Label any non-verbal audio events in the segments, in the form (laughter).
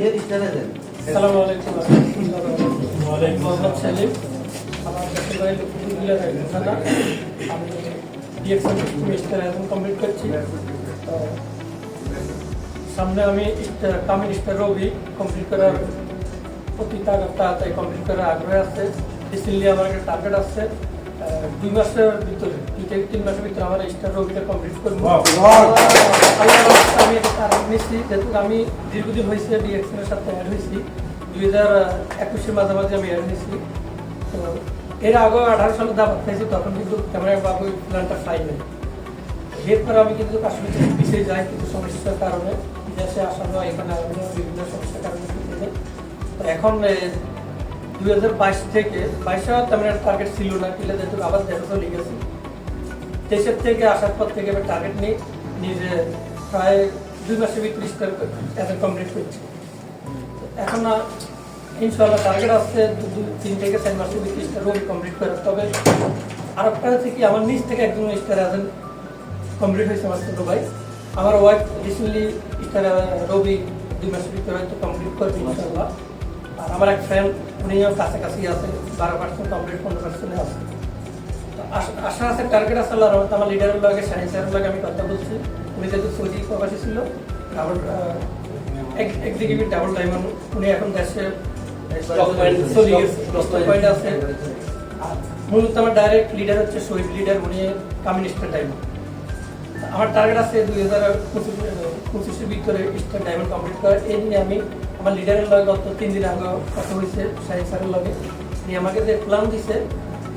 আসসালামু আলাইকুম মোহাম্মদ সেলিম আমার দেশের বাড়ি লক্ষ্মীপুর থানা আমি ডিএক্সএল সেমিস্টার কমপ্লিট করছি তো সামনে আমি কামিং স্টার রবি কমপ্লিট করার প্রতি তাড়াতাড়ি কমপ্লিট করার আগ্রহ আছে। রিসেন্টলি আমার একটা টার্গেট আছে। দুই মাসের ভিতরে দুই থেকে তিন মাসের ভিতরে আমার স্টার রবিটা কমপ্লিট করব। নিচ্ছি যেহেতু আমি দীর্ঘদিন হয়েছে ডিএক্সএলের সাথে অ্যাড হয়েছি। দুই হাজার একুশের মাঝামাঝি আমি অ্যাড হয়েছি। তো এর আগেও আঠারো সালে দাবাত খাইছি তখন কিন্তু ক্যামেরা বাবু প্ল্যানটা পাই নাই। এরপর আমি কিন্তু আসলে পিছিয়ে যাই কিছু সমস্যার কারণে। দেশে আসা হয় এখানে আলাদা বিভিন্ন সমস্যার কারণে পিছিয়ে যাই। এখন দুই হাজার বাইশ থেকে, বাইশে তেমন টার্গেট ছিল না। কিলে যেহেতু আবার চলে গেছি। দেশের থেকে আসার পর থেকে আমি টার্গেট নিই। নিজে প্রায় দুই মাসের ভিতরে স্টার এখন কমপ্লিট করছি। এখন ইনশাল্লাহ টার্গেট আসছে তিন থেকে চার মাসের ভিতরে স্টার কমপ্লিট করে তবে আর একটা হচ্ছে কি, আমার নিচ থেকে একজন স্টার এখন কমপ্লিট হয়েছে আমার ছোটো ভাই। আমার ওয়াইফ রিসেন্টলি স্টার রবি, দুই মাসের ভিতরে হয়তো কমপ্লিট করবে ইনশাল্লাহ আর আমার এক ফ্রেন্ড উনিও কাছাকাছি আছে, বারো পার্সেন্ট কমপ্লিট পনেরো পার্সেন্টে আছে। আশ- আছে টার্গেট আছে আমার লিডারের লগে সাইন্স স্যারের লগে আমি কথা বলছি। উনি যেহেতু সৌদি প্রবাসী ছিল ডাবল এক্সিকিউটিভ ডাবল উনি এখন দেশে পয়েন্ট আছে। মূলত আমার ডাইরেক্ট লিডার হচ্ছে শহীদ লিডার উনি কমিউনিস্টের ডায়মন্ড আমার টার্গেট আছে দুই হাজার পঁচিশ পঁচিশের ভিতরে স্টার ডায়মন্ড কমপ্লিট করার এই নিয়ে আমি আমার লিডারের লগে গত তিন দিন আগে কথা হয়েছে সাহেব স্যারের লগে। উনি আমাকে যে প্ল্যান দিছে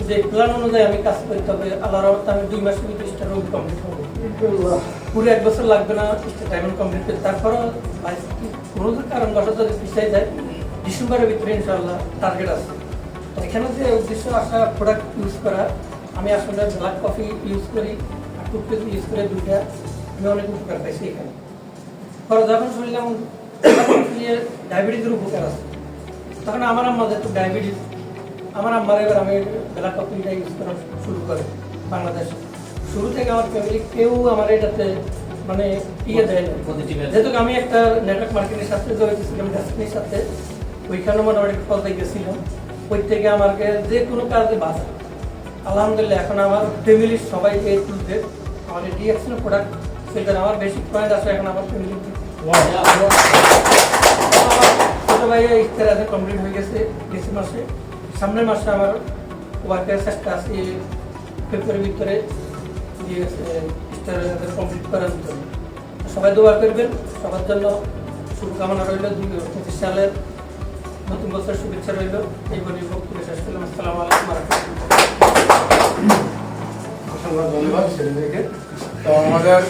যে প্ল্যান অনুযায়ী আমি কাজ করতে হবে আল্লাহ রহমতে আমি দুই মাসের ভিতরে স্টার রোগ কমপ্লিট করব পুরো এক বছর লাগবে না স্টার ডায়মন্ড কমপ্লিট করতে তারপরও কোনো কারণ বশত যদি পিছিয়ে যায় ডিসেম্বরের ভিতরে ইনশাল্লাহ টার্গেট আছে। এখানে যে উদ্দেশ্য আসা প্রোডাক্ট ইউজ করা আমি আসলে ব্ল্যাক কফি ইউজ করি আর টুথপেস্ট ইউজ করে দুইটা আমি অনেক উপকার পাইছি এখানে। পরে যখন শুনলাম (coughs) ডায়াবেটিসের উপকার আছে তখন আমার আম্মা তো ডায়াবেটিস আমার আম্মার এবার আমি ব্ল্যাক কফিটা ইউজ করা শুরু করে বাংলাদেশে। শুরু থেকে আমার ফ্যামিলি কেউ আমার এটাতে মানে ইয়ে দেয় না যেহেতু আমি একটা নেটওয়ার্ক মার্কেটের সাথে জড়িত ছিলাম ডেস্টিনির সাথে ওইখানে মোটামুটি পর্যায়ে গেছিলাম। ওই থেকে আমাকে যে কোনো কাজে বাধা। আলহামদুলিল্লাহ এখন আমার ফ্যামিলির সবাই এই টু জেড আমার ডিএক্সএল প্রোডাক্ট সেটা আমার বেসিক পয়েন্ট আছে এখন আমার ফ্যামিলি ছোটো ভাই ইফতার আছে কমপ্লিট হয়ে গেছে ডিসি মাসে। সামনের মাসে আমার ওয়ার্কের চেষ্টা আছে ফেব্রুয়ারির ভিতরে ইফতার কমপ্লিট করার ভিতরে। সবাই দোয়া করবেন, সবার জন্য শুভকামনা রইল, দুই পঁচিশ সালের নতুন বছর শুভেচ্ছা রইল। এই বলে বক্তব্য শেষ করলাম। আসসালামু আলাইকুম ধন্যবাদ ছেলেদেরকে। তো আমাদের